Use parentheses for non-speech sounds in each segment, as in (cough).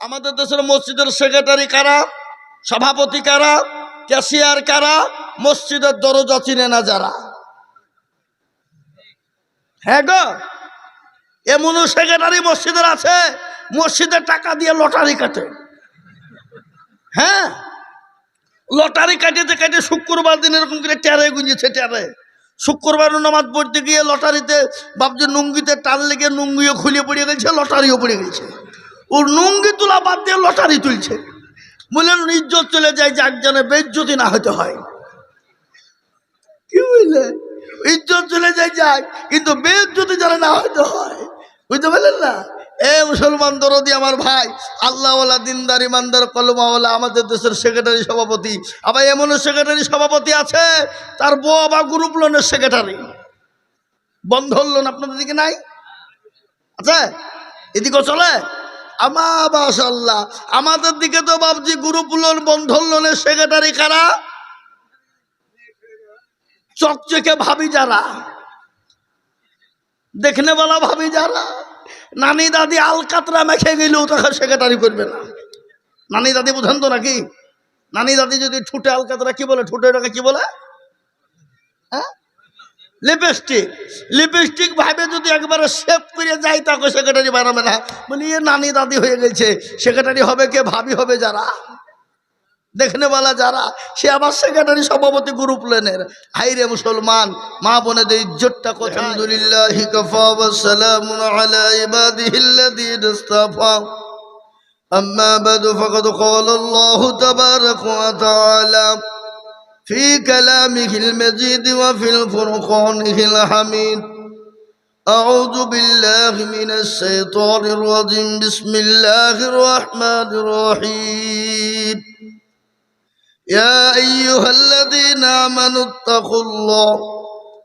আমাদের দেশের মসজিদের সেক্রেটারি কারা? সভাপতি কারা? ক্যাশিয়ার কারা? মসজিদের দরজা চিনে না যারা। হ্যাঁ গো, এমনও সেক্রেটারি মসজিদের আছে মসজিদের টাকা দিয়ে লটারি কাটে। হ্যাঁ লটারি কাটিতে কাটে শুক্রবার দিন এরকম করে ট্যারে গুঞ্জেছে ট্যারে। শুক্রবার নামাজ পড়তে গিয়ে লটারিতে বাপজি নুঙ্গিতে টান লেগে নুঙ্গিও খুলে পড়ে গেছে, লটারিও পড়ে গেছে। ওর নুঙ্গি তোলা বাদ দিয়ে লটারি তুলছে। বললেন ইজ্জত চলে যায় যাক যেন বেজ্জতি না হতে হয়। কি বুঝলে ইজ্জত চলে যায় যাক কিন্তু বেজ্জতি যেন না হতে হয়। বুঝতে পারলেন না? এ মুসলমান দরদি আমার ভাই, আল্লাহওয়ালা, দিনদার, ইমানদার, কলমাওয়ালা, আমাদের দেশের সেক্রেটারি, সভাপতি, আবার এমনও সেক্রেটারি, সভাপতি আছে, তার বউ বা গ্রুপ লোনের সেক্রেটারি। বন্ধন লোন আপনাদের দিকে নাই? আচ্ছা এদিকেও চলে। আমা বাসাল্লাহ আমাদের দিকে তো ভাবছি গ্রুপ লোন বন্ধন লোনের সেক্রেটারি কারা? চকচকে ভাবি যারা। দেখনে বলা ভাবি যারা। নানি দাদি আলকাতরা মেখে গেলেও তখন সেক্রেটারি করবে না। নানি দাদি বুঝেন তো নাকি? নানি দাদি যদি ঠুটে আলকাতরা কি বলে? ঠুটে ওটাকে কি বলে? হ্যাঁ? লিপস্টিক লিপস্টিক ভাবে যদি একবারে সেভ করে যাই তাকে সেক্রেটারি বানাবে না বলি এ নানি দাদি হয়ে গেছে সেক্রেটারি হবে কে ভাবি হবে যারা দেখনে বলা যারা সে আবার সেক্রেটারি সভাপতি গ্রুপ লেনের হাইরে মুসলমান মা বোনেদের ইজ্জতটা কত আলহামদুলিল্লাহ কফা ওয়া সালামুন আলা ইবাদিহিল্লাযীনা ইসতাফা أما بعد فقد قال الله تبارك وتعالى في كلامه المجيد وفي الفرقانه الحميد. أعوذ بالله من الشيطان الرجيم. بسم الله الرحمن الرحيم. يا أيها الذين آمنوا اتقوا الله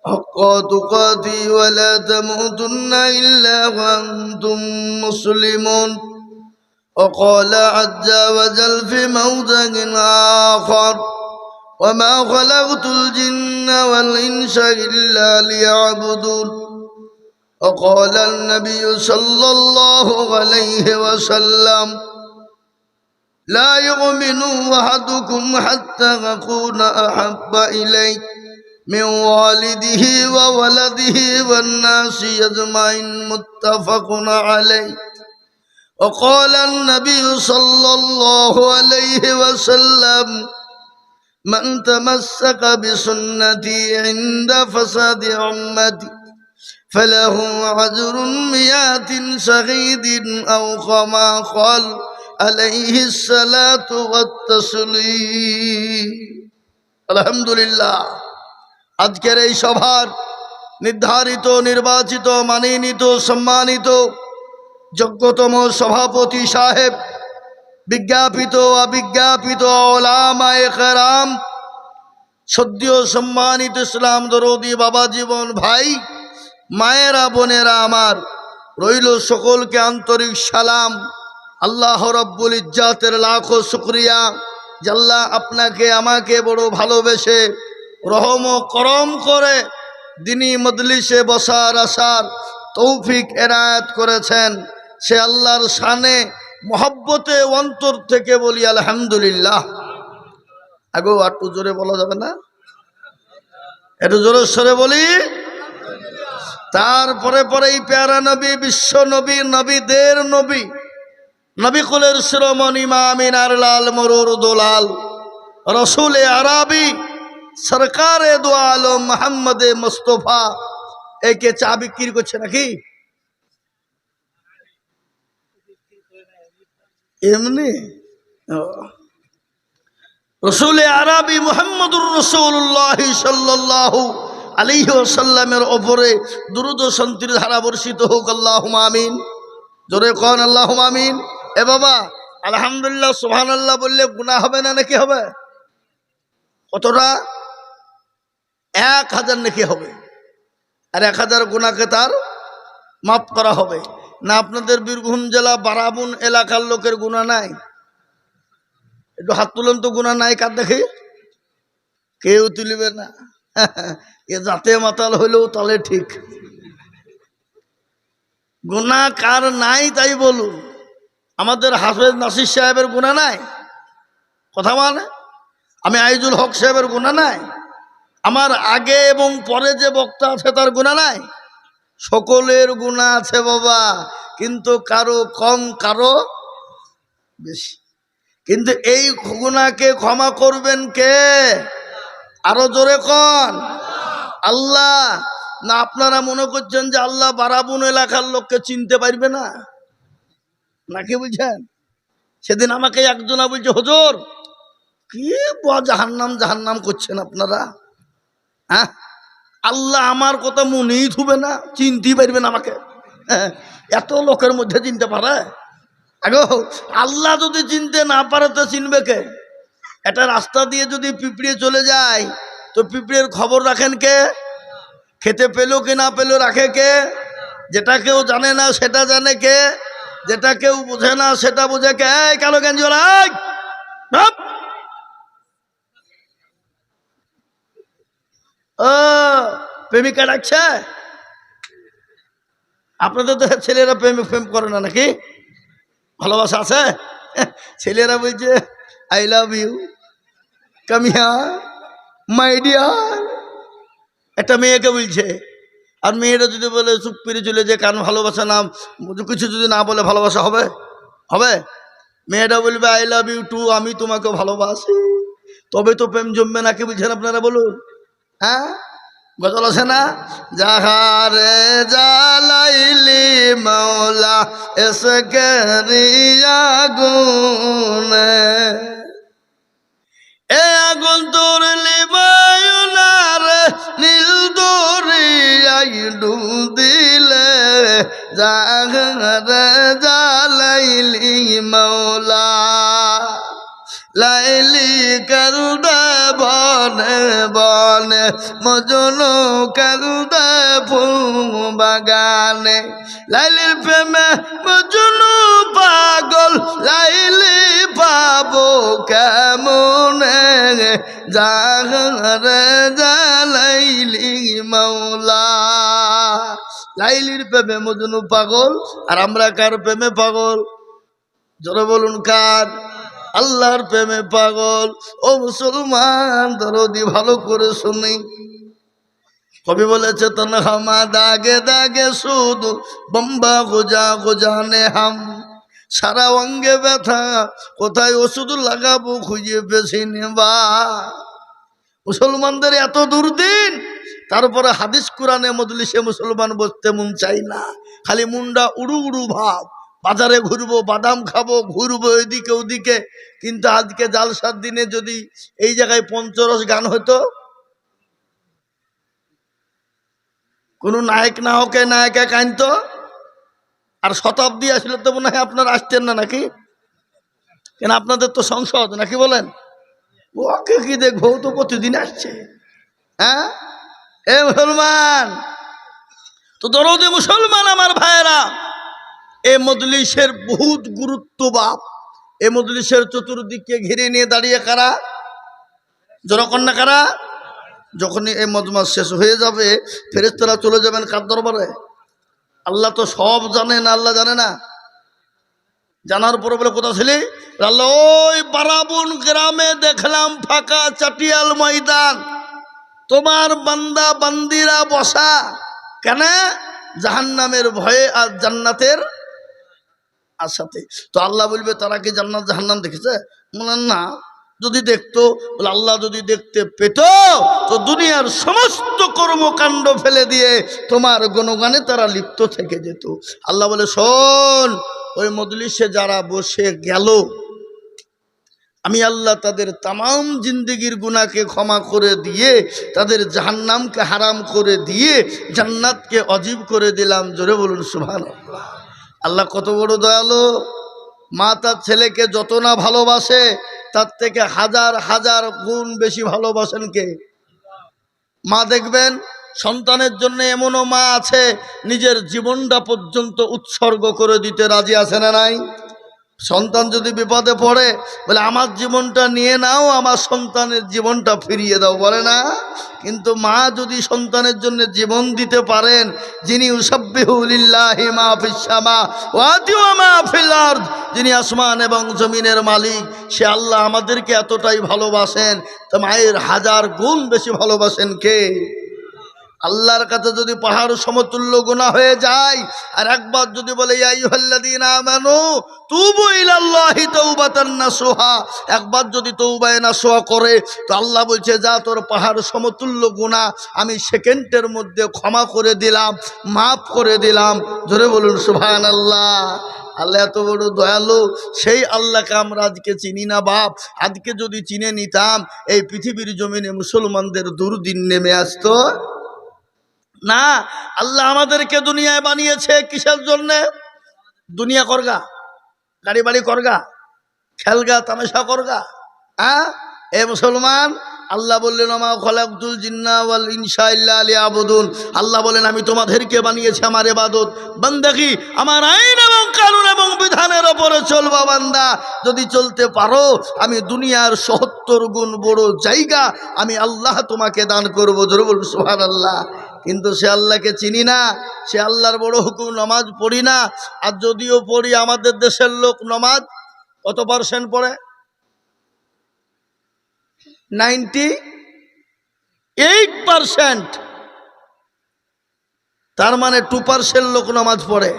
حق تقاته ولا تموتن إلا وأنتم مسلمون. وقال عز وجل في موضع آخر وما خلقت الجن والإنس إلا ليعبدون وقال النبي صلى الله عليه وسلم لا يؤمن أحدكم حتى أكون أحب إليه من والده وولده والناس أجمعين متفق عليه. وقال النبي صلى الله عليه وسلم من تمسك بسنتي عند فساد أمتي فله عذر مئات شهيد أو كما قال عليه الصلاة والتسليم الحمد لله আজকের এই সভার নির্ধারিত নির্বাচিত মানিনীত সম্মানিত যোগ্যতম সভাপতি সাহেব বিজ্ঞাপিত অবিজ্ঞাপিত ওলামায়ে সদ্য সম্মানিত ইসলাম দরদি বাবা জীবন ভাই, মায়েরা, বোনেরা আমার, রইল সকলকে আন্তরিক সালাম। আল্লাহ রব্বুল ইজ্জাতের লাখো শুক্রিয়া জাল্লা আপনাকে, আমাকে বড় ভালোবেসে রহম করম করে দিনী মদলিসে বসার আসার তৌফিক এরায়াত করেছেন। সে আল্লাহর শানে মহব্বতে অন্তর থেকে বলি, আলহামদুলিল্লাহ। আগেও একটু জোরে বলা যাবে না? একটু জোরে সরে বলি। তারপরে পরে এই প্যারা নবী, বিশ্ব নবী, নবীদের নবী নবী কুলের শিরোমণি মামিনার লাল মরুর দোলাল, রসুলে আরবি, সরকারে দো আলম, মোহাম্মদে মোস্তফা, একে চা বিক্রি করছে নাকি? এমনি? রসুল আরবি মোহাম্মদুর রসুল্লাহ সাল্লাহ আলিহ সাল্লামের ওপরে দুরুদ শান্তির ধারা বর্ষিত হোক আল্লাহ আমিন। জোরে কন আল্লাহ আমিন। এ বাবা, আলহামদুলিল্লাহ সুহান আল্লাহ বললে গুণা হবে না নাকি হবে? কতটা? এক হাজার নাকি হবে। আর এক হাজার গুণাকে তার মাফ করা হবে। না আপনাদের বীরভূম জেলা বারাবুন এলাকার লোকের গুণা নাই? একটু হাত তুলেন তো গুণা নাই কার দেখে? কেউ তুলিবে না। (laughs) এ যাতে মাতাল হইলেও তাহলে ঠিক। গুণা কার নাই তাই বলুন। আমাদের হাফেজ নাসির সাহেবের গুণা নাই? কথা মানে আমি আইজুল হক সাহেবের গুণা নাই? আমার আগে এবং পরে যে বক্তা আছে তার গুণা নাই? সকলের গুণা আছে বাবা, কিন্তু কারও কম, কারও বেশি। কিন্তু এই গুণাকে ক্ষমা করবেন কে? আরও জোরে কন। আল্লাহ, না আপনারা মনে করছেন যে আল্লাহ বারাবুন এলাকার লোককে চিনতে পারবে না? নাকি বুঝছেন সেদিন আমাকে একজনা বলছে, হজুর, কি জাহান্নাম জাহান্নাম করছেন আপনারা? হ্যাঁ? আল্লাহ আমার কথা মনেই থুবে না চিনতেই পারবেন আমাকে। হ্যাঁ, এত লোকের মধ্যে চিনতে পারে? আগো আল্লাহ যদি চিনতে না পারে তো চিনবে কে? একটা রাস্তা দিয়ে যদি পিঁপড়ে চলে যায় তো পিঁপড়ের খবর রাখেন কে? খেতে পেল কি না পেল রাখে কে? যেটা কেউ জানে না সেটা জানে কে? যেটা কেউ বোঝে না সেটা বোঝে কে? কালো গেঞ্জি ও, প্রেমিকা ডাকছে? আপনাদের তো ছেলেরা প্রেম প্রেম করে না নাকি? ভালোবাসা আছে? ছেলেরা বলছে I love you Kamiya my dear একটা মেয়েকে বলছে, আর মেয়েরা যদি বলে চুপ করে চলে যে কারণ ভালোবাসা না, কিছু যদি না বলে ভালোবাসা হবে? হবে? মেয়েটা বলবে আই লাভ ইউ টু আমি তোমাকে ভালোবাসি। তবে তো প্রেম জমবে না, কি বলছেন আপনারা বলুন? হ্যাঁ? গজল আছে না? যাহারে জালাইলি মৌলা এসে গরিয়া এ আগুন তোর লিবায়ুনার নীল দরিয়াই ডুব দিলে যাহারে জালাইলি মৌলা লাইলি করদে বনে মজনু করদে ফুল বাগানে। লাইলির প্রেমে মজনু পাগল, লাইলি পাবো কেমনে? জাগরে জালাইলি মৌলা লাইলির প্রেমে মজনু পাগল, আর আমরা কার প্রেমে পাগল? জোরে বলুন কার? আল্লাহর প্রেমে পাগল। ও মুসলমান, দরদি ভালো করে শুনি। কবি বলেছে তন হামা দাগে দাগে শুধু বম্বা গোজা গোজানে হাম। সারা অঙ্গে ব্যথা, কোথায় ওষুধ লাগাবো খুঁজে বেশি নেবা? মুসলমানদের এত দুর্দিন, তারপরে হাদিস কোরআনে মজলিসে মুসলমান বসতে মন চাই না। খালি মুন্ডা উড়ু উড়ু ভাব। বাজারে ঘুরবো, বাদাম খাব, ঘুরবো এদিকে ওদিকে। কিন্তু আজকে জালসার দিনে যদি এই জায়গায় পঞ্চরস গান হতো, কোনো নায়ক নায়কে নায়িকা কানত আর শতাব্দী আসলে তো মনে হয় আপনারা আসতেন না নাকি? কেন আপনাদের তো সংসদ, নাকি বলেন? ওকে কি দেখব তো প্রতিদিন আসছে। হ্যাঁ? এ মুসলমান, তো দরদে মুসলমান আমার ভাইয়েরা। এ মজলিসের বহুত গুরুত্ব বাপ। এ মজলিসের চতুর্দিকে ঘিরে নিয়ে দাঁড়িয়ে কারা? জনকন্যা কারা? যখনই এই মজমাস শেষ হয়ে যাবে ফেরেস্তারা চলে যাবেন কার দরবারে? আল্লাহ তো সব জানে না আল্লাহ জানে না। জানার পরে বলে কোথা ছিলি? ওই বারাবুন গ্রামে দেখলাম ফাঁকা চাটিয়াল ময়দান। তোমার বান্দা, বান্দিরা বসা। কেন? জাহান্নামের ভয়ে আর জান্নাতের আশাতে তো আল্লাহ বলবে, তারা কি জান্নাত, জাহান্নাম দেখেছে? বলেন না। যদি দেখতো, বলে, আল্লাহ যদি দেখতে পেত, তো দুনিয়ার সমস্ত কর্মকাণ্ড ফেলে দিয়ে তোমার গণগানে তারা লিপ্ত থেকে যেত। আল্লাহ বলে, শোন, ওই মজলিসে যারা বসে গেল, আমি আল্লাহ তাদের তাম জিন্দগির গুণাকে ক্ষমা করে দিয়ে, তাদের জাহান্নামকে হারাম করে দিয়ে, জান্নাতকে অজীব করে দিলাম। জোরে বলুন সুভান আল্লাহ কত বড় দয়ালু। মা তার ছেলেকে যত না ভালোবাসে, তার থেকে হাজার হাজার গুণ বেশি ভালোবাসেন কে? মা দেখবেন, সন্তানের জন্য এমনও মা আছে, নিজের জীবনটা পর্যন্ত উৎসর্গ করে দিতে রাজি আছে না নাই? সন্তান যদি বিপদে পড়ে, বলে আমার জীবনটা নিয়ে নাও, আমার সন্তানের জীবনটা ফিরিয়ে দাও, বলে না? কিন্তু মা যদি সন্তানের জন্য জীবন দিতে পারেন, যিনি যিনি আসমান এবং জমিনের মালিক, সে আল্লাহ আমাদেরকে এতটাই ভালোবাসেন, তো মায়ের হাজার গুণ বেশি ভালোবাসেন কে? আল্লাহর কাছে যদি পাহাড় সমতুল্য গুণা হয়ে যায়, আর একবার যদি বলে একবার যদি তৌবায়ে নাসুহা করে, তো আল্লাহ বলছে, যা তোর পাহাড় সমতুল্য গুণা আমি সেকেন্ডের মধ্যে ক্ষমা করে দিলাম, মাফ করে দিলাম। ধরে বলুন, সুবহানাল্লাহ। আল্লাহ এত বড় দয়ালু, সেই আল্লাহকে আমরা আজকে চিনি না বাপ। আজকে যদি চিনে নিতাম, এই পৃথিবীর জমিনে মুসলমানদের দুর্দিন নেমে আসতো। না, আল্লাহ আমাদেরকে দুনিয়ায় বানিয়েছে কিসের জন্যে? দুনিয়া করগা গাড়ি বাড়ি করগা, খেলগা, তামাশা করগা হ্যাঁ? এ মুসলমান, আল্লাহ বললেন আমা জিন্না ওয়াল ইনশা ইল্লা আলী আবুদুন আল্লাহ বলেন, আমি তোমাদেরকে বানিয়েছি আমার এবাদত বান্দাকি আমার আইন এবং কানুন এবং বিধানের ওপরে চলবা বান্দা। যদি চলতে পারো, আমি দুনিয়ার সত্তর গুণ বড় জায়গা আমি আল্লাহ তোমাকে দান করব। জরুল সোহান আল্লাহ কিন্তু সে আল্লাহকে চিনি না, সে আল্লাহর বড় হুকুম নমাজ পড়ি না, আর যদিও পড়ি, আমাদের দেশের লোক নমাজ কত পার্সেন্ট পড়ে? নাইনটি এইট পারসেন্ট তার মানে টু পার্সেন্ট লোক নমাজ পড়ে,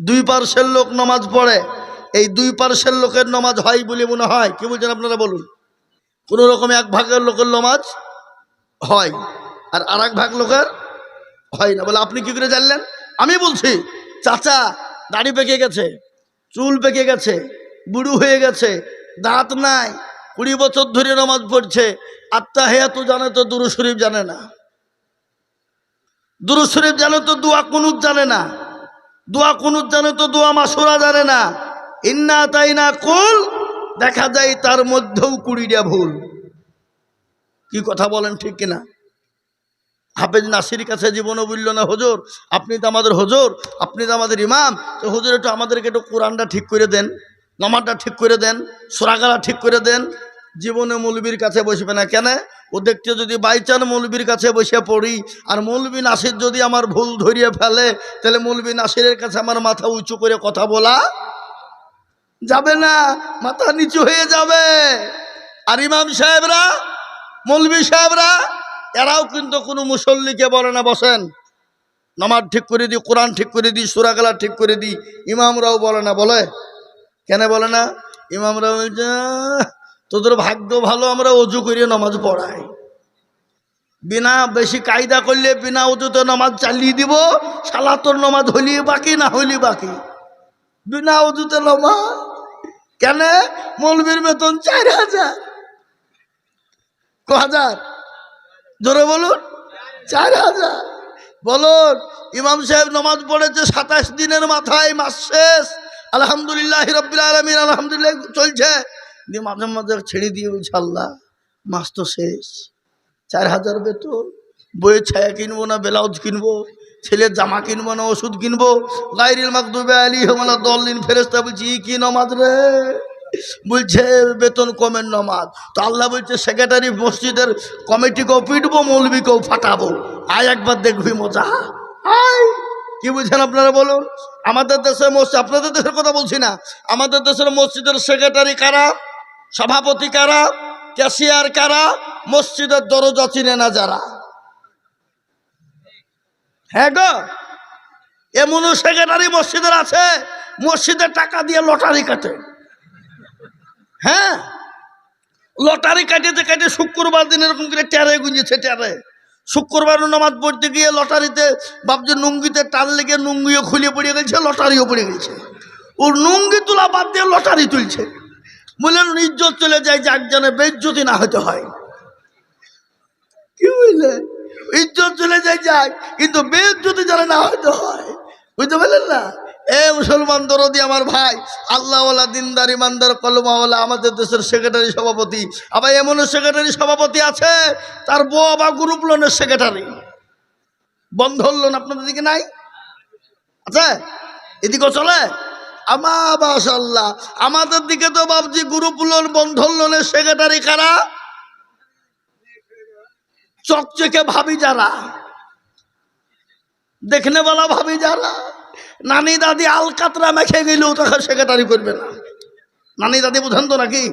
দুই পার্সেন্ট লোক নমাজ পড়ে, এই দুই পার্সেন্ট লোকের নমাজ হয় বলে মনে হয়। কি বলছেন আপনারা বলুন? কোনো রকম এক ভাগের লোকের নমাজ হয়। আর আর ভাগ লোকের হয় না। বলে, আপনি কি করে জানলেন? আমি বলছি, চাচা, দাড়ি পেকে গেছে, চুল পেকে গেছে, বুড়ো হয়ে গেছে, দাঁত নাই, কুড়ি বছর ধরে নামাজ পড়ছে আত্মা হেয়া তো জানে তো দুরু শরীফ জানে না। দুরু শরীফ জানে তো দোয়া কুনুত জানে না। দোয়া কুনুত জানে তো দোয়া মাসুরা জানে না। ইন্না তাই না কুল, দেখা যায় তার মধ্যেও কুড়িটা ভুল। কি কথা বলেন ঠিক কিনা? হাফেজ নাসির কাছে জীবনও বলল না, হুজুর, আপনি তো আমাদের হুজুর, আপনি তো আমাদের ইমাম, তো হুজুর, একটু আমাদেরকে একটু কোরআনটা ঠিক করে দেন, নামাজটা ঠিক করে দেন, সোরাগালা ঠিক করে দেন। জীবনে মৌলবীর কাছে বসবে না, কেন? ও দেখতে যদি বাইচান মৌলবীর কাছে বসে পড়ি, আর মৌলবী নাসির যদি আমার ভুল ধরিয়ে ফেলে, তাহলে মৌলবী নাসিরের কাছে আমার মাথা উঁচু করে কথা বলা যাবে না, মাথা নিচু হয়ে যাবে। আর ইমাম সাহেবরা, মৌলবী সাহেবরা এরাও কিন্তু কোনো মুসল্লিকে বলে না বসেন। নামাজ ঠিক করে দিই কোরআন ঠিক করে দিই সুরাগালা ঠিক করে দিই ইমামরাও বলে না বলে? কেন বলে না? ইমামরাও বলছে, "আহ, তোদের ভাগ্য ভালো আমরা অজু করিয়ে নামাজ পড়াই। বিনা বেশি কায়দা করলে বিনা অজুতে নামাজ চালিয়ে দিব সালা তোর নামাজ হলি বাকি না হলি বাকি। বিনা অজুতে নামাজ? কেন? মৌলবীর বেতন চার হাজার। ক হাজার? জোরে বলুন। চার হাজার। বলুন, ইমাম সাহেব নমাজ পড়েছে সাতাশ দিনের মাথায়, মাস শেষ। আলহামদুলিল্লাহ রব্বিল আলমিন, আলহামদুলিল্লাহ চলছে। দিয়ে মাঝে মাঝে ছেড়ে দিয়ে বলছে আল্লাহ মাস তো শেষ। চার হাজার বেতন। বইয়ের ছায়া কিনবো না, ব্লাউজ কিনবো, ছেলের জামা কিনবো না, ওষুধ কিনবো। গাইরিল মাকদুবে আলী হমালা দল দিন ফেরেস্তা বলছি "ই কি নমাজ রে? বলছে, বেতন কমের নমাজ। তো আল্লাহ বলছে সেক্রেটারি মসজিদের কমিটিকেও পিটবো, মৌলবীকেও ফাটাবো। আয় একবার দেখবি মজা। কি বুঝছেন আপনারা বলুন? আমাদের দেশের মসজিদ আপনাদের দেশের কথা বলছি না। আমাদের দেশের মসজিদের সেক্রেটারি কারা? সভাপতি কারা? ক্যাশিয়ার কারা? মসজিদের দরজা চিনে না যারা। হ্যাঁ গো। এমন সেক্রেটারি মসজিদের আছে। মসজিদের টাকা দিয়ে লটারি কাটে। হ্যাঁ? লটারি কাটিতে কাটে শুক্রবার দিন এরকম করে ট্যারে গুঞ্জেছে ট্যারে শুক্রবার নামাজ পড়তে গিয়ে লটারিতে ভাবছে নুঙ্গিতে টান লেগে নুঙ্গিও খুলে পড়ে গেছে, লটারিও পড়ে গেছে। ওর নুঙ্গি তোলা বাদ দিয়ে লটারি তুলছে। বললেন ইজ্জত চলে যায় যাক জানে বেজ্জতি না হতে হয়। কি বুঝলে ইজ্জত চলে যায় যায়, কিন্তু বেজ্জতি যেন না হতে হয়। বুঝতে পারলেন না? এ মুসলমান দরদি আমার ভাই, আল্লাহওয়ালা, দিনদার ইমানদার কলমাওয়ালা, আমাদের দেশের সেক্রেটারি সভাপতি। আবার এমন সেক্রেটারি সভাপতি আছে, তার বউ আবার গ্রুপ লোনের সেক্রেটারি বন্ধন লোন আপনাদের দিকে নাই? আছে? এদিকেও চলে? আমা বাসাল্লাহ আমাদের দিকে তো বাবজি গ্রুপ লোন বন্ধন লোনের সেক্রেটারি কারা? চকচকে ভাবি যারা। দেখনে বলা ভাবি যারা। নানি দাদি আলকাতরা মেখে গেলেও তখন সেক্রেটারি করবে না। নানি দাদি বুঝেন তো নাকি?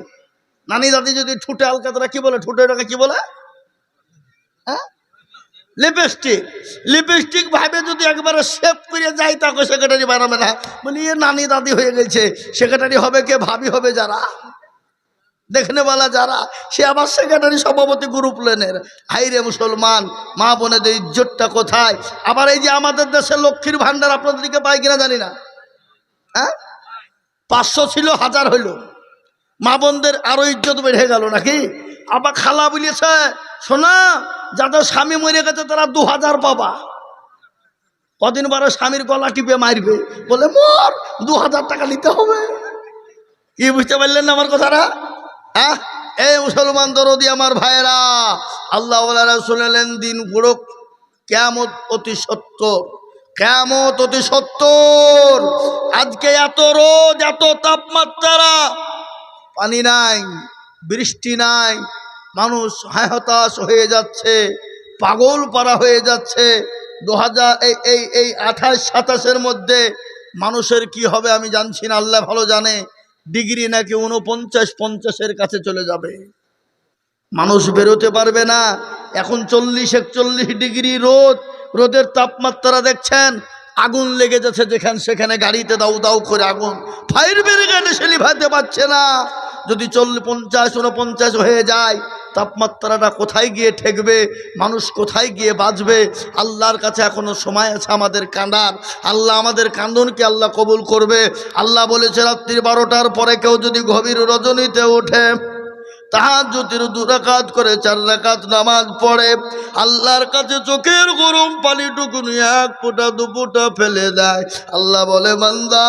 নানি দাদি যদি ঠুটে আলকাতরা কি বলে? ঠুটে ওটাকে কি বলে? হ্যাঁ? লিপস্টিক। লিপস্টিক ভাবে যদি একবারে সেভ করে যাই তাকে সেক্রেটারি বানাবে না। বলি এ নানি দাদি হয়ে গেছে। সেক্রেটারি হবে কে? ভাবি হবে যারা। দেখনেওয়ালা যারা, সে আবার সেক্রেটারি সভাপতি গ্রুপ লেনের। হাইরে মুসলমান, মা বোনেদের ইজ্জতটা কোথায়? আবার এই যে আমাদের দেশে লক্ষ্মীর ভান্ডার আপনাদের দিকে পাই কিনা জানি না। হ্যাঁ? পাঁচশো ছিল, হাজার হইল। মা বোনদের আরও ইজ্জত বেড়ে গেল নাকি? আবার খালা বলিয়েছে শোনা, যাদের স্বামী মরে গেছে, তারা দু হাজার পাবা। কদিন বারে স্বামীর গলা টিপে মারবে। বলে, মোর, দু হাজার টাকা নিতে হবে। কি বুঝতে পারলেন না আমার কথাটা? হ্যাঁ এই মুসলমান দরদি আমার ভাইয়েরা, আল্লাহ শুনেলেন দিন পুরো কেমত অতি সত্তর কেমত অতি সত্তর। আজকে এত রোদ, এত তাপমাত্রা, পানি নাই, বৃষ্টি নাই, মানুষ হতাশ হয়ে যাচ্ছে, পাগল পারা হয়ে যাচ্ছে। দু হাজার এই এই এই আঠাশ, সাতাশের মধ্যে মানুষের কি হবে আমি জানছি না, আল্লাহ ভালো জানে। ডিগ্রি নাকি উনপঞ্চাশ পঞ্চাশের কাছে চলে যাবে। মানুষ বেরোতে পারবে না। এখন চল্লিশ একচল্লিশ ডিগ্রি রোদ। রোদের তাপমাত্রা দেখছেন, আগুন লেগে যাচ্ছে যেখানে সেখানে গাড়িতে দাউ দাউ করে আগুন। ফায়ার ব্রিগেড এসে লিভাতে পারছে না। যদি চল্লিশ, পঞ্চাশ উনপঞ্চাশ হয়ে যায় তাপমাত্রাটা কোথায় গিয়ে ঠেকবে? মানুষ কোথায় গিয়ে বাঁচবে? আল্লাহর কাছে এখনও সময় আছে আমাদের কাঁদার। আল্লাহ আমাদের কান্দনকে আল্লাহ কবুল করবে। আল্লাহ বলেছে রাত্রি বারোটার পরে কেউ যদি গভীর রজনীতে ওঠে তাহার জ্যোতির দুরাকাত করে চার রাকাত নামাজ পড়ে। আল্লাহর কাছে চোখের গরম পানি টুকুনি এক ফোঁটা, দু ফোঁটা ফেলে দেয়। আল্লাহ বলে, বান্দা,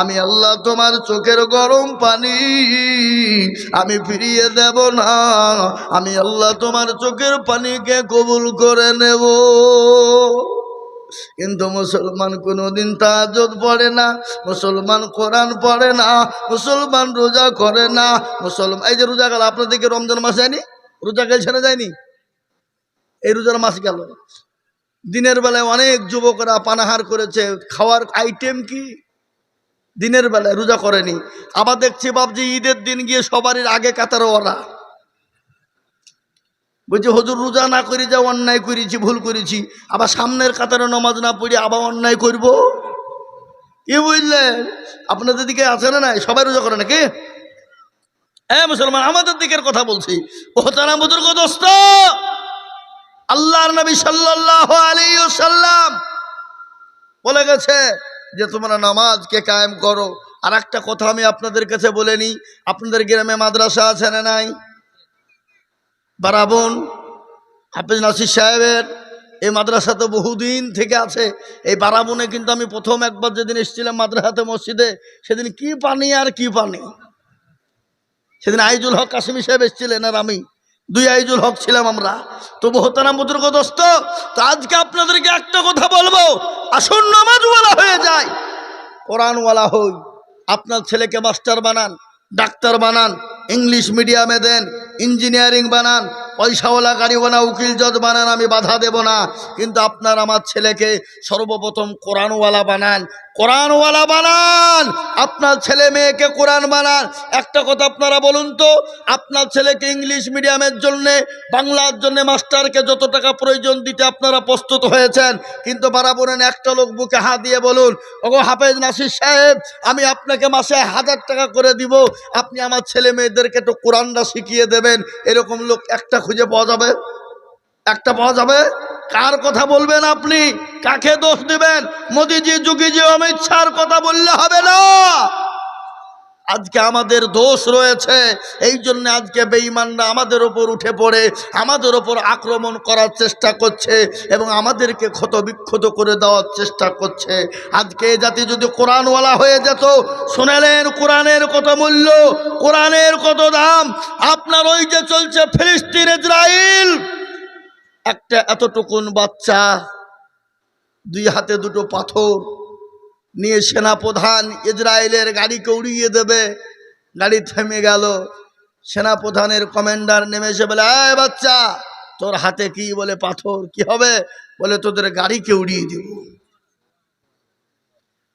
আমি আল্লাহ তোমার চোখের গরম পানি আমি ফিরিয়ে দেব না। আমি আল্লাহ তোমার চোখের পানিকে কবুল করে নেব। কিন্তু মুসলমান কোনোদিন তাহাজত পড়ে না, মুসলমান কোরআন পড়ে না, মুসলমান রোজা করে না, মুসলমান এই যে রোজা গেল আপনাদেরকে রমজান মাসে যায়নি? রোজা গেল ছেড়ে যায়নি? এই রোজার মাস গেল। দিনের বেলায় অনেক যুবকরা পানাহার করেছে, খাওয়ার আইটেম কি? দিনের বেলায় রোজা করেনি। আবার দেখছি বাবজি ঈদের দিন গিয়ে সবারই আগে কাতারও ওরা। বলছি, হজুর, রোজা না করে যা, অন্যায় করেছি, ভুল করেছি। আবার সামনের কাতারে নমাজ না পড়ে, আবার অন্যায় করব? কি বুঝলেন আপনাদের দিকে আছে না নাই? সবাই রোজা করে নাকি? হ্যাঁ মুসলমান, আমাদের দিকের কথা বলছি। ও তারা বুজুর্গ, দোস্ত! আল্লাহর নবী সাল্লাহ আলী সাল্লাম বলে গেছে যে, তোমরা নামাজকে কায়েম করো। আর একটা কথা আমি আপনাদের কাছে বলে নিই। আপনাদের গ্রামে মাদ্রাসা আছে না নাই? বারাবন, হাফিজ নাসির সাহেবের এই মাদ্রাসা তো বহুদিন থেকে আছে। এই বারাবনে কিন্তু আমি প্রথম একবার যেদিন এসেছিলাম মাদ্রাসাতে মসজিদে, সেদিন কি পানি আর কি পানি? সেদিন আইজুল হক কাশ্মী সাহেব এসেছিলেন আর আমি। দুই আইজুল হক ছিলাম আমরা। তো বহুতানা বুজুর্গ দোস্ত, তো আজকে আপনাদেরকে একটা কথা বলব। আসুন নামাজওয়ালা হয়ে যায় কোরআনওয়ালা হই। আপনার ছেলেকে মাস্টার বানান, ডাক্তার বানান ইংলিশ মিডিয়ামে দেন, ইঞ্জিনিয়ারিং বানান, পয়সাওয়ালা গাড়ি বানা উকিল জজ বানান, আমি বাধা দেব না। কিন্তু আপনার আমার ছেলেকে সর্বপ্রথম কোরআনওয়ালা বানান কোরআনওয়ালা বানান, আপনার ছেলে মেয়েকে কোরআন বানান। একটা কথা আপনারা বলুন তো, আপনার ছেলেকে ইংলিশ মিডিয়ামের জন্যে, বাংলার জন্য মাস্টারকে যত টাকা প্রয়োজন দিতে আপনারা প্রস্তুত হয়েছেন, কিন্তু বারা বলেন একটা লোক বুকে হাত দিয়ে বলুন, ওগো হাফেজ নাসির সাহেব, আমি আপনাকে মাসে হাজার টাকা করে দিব, আপনি আমার ছেলে মেয়েদেরকে একটু কোরআনটা শিখিয়ে দেবেন। এরকম লোক একটা খুঁজে পাওয়া যাবে? একটা পাওয়া যাবে? কার কথা বলবেন আপনি? কাকে দোষ দেবেন? মোদিজি, যুগিজি, অমিত শাহর কথা বললে হবে না। আজকে আমাদের দোষ রয়েছে। এই জন্য আজকে বেঈমানরা আমাদের ওপর উঠে পড়ে, আমাদের ওপর আক্রমণ করার চেষ্টা করছে এবং আমাদেরকে ক্ষত বিক্ষত করে দেওয়ার চেষ্টা করছে। আজকে জাতি যদি কোরআনওয়ালা হয়ে যেত, শুনেলেন কোরআনের কত মূল্য, কোরআনের কত দাম, আপনার ওই যে চলছে ফিলিস্তিন ইসরায়েল একটা এতটুকুন বাচ্চা, দুই হাতে দুটো পাথর নিয়ে সেনাপ্রধান ইসরায়েলের গাড়িকে উড়িয়ে দেবে। গাড়ি থেমে গেল। সেনাপ্রধানের কমান্ডার নেমে এসে বলে, আয় বাচ্চা, তোর হাতে কি বলে পাথর? কি হবে? বলে, তোদের গাড়িকে উড়িয়ে দিব।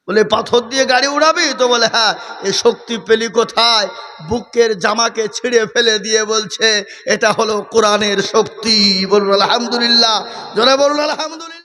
বলে, পাথর দিয়ে গাড়ি উড়াবি? তো বলে হ্যাঁ। এ শক্তি পেলি কোথায়? বুকের জামাকে ছিঁড়ে ফেলে দিয়ে বলছে, এটা হলো কোরআনের শক্তি। বলুন আলহামদুলিল্লাহ। জোরে বলুন, আলহামদুলিল্লাহ।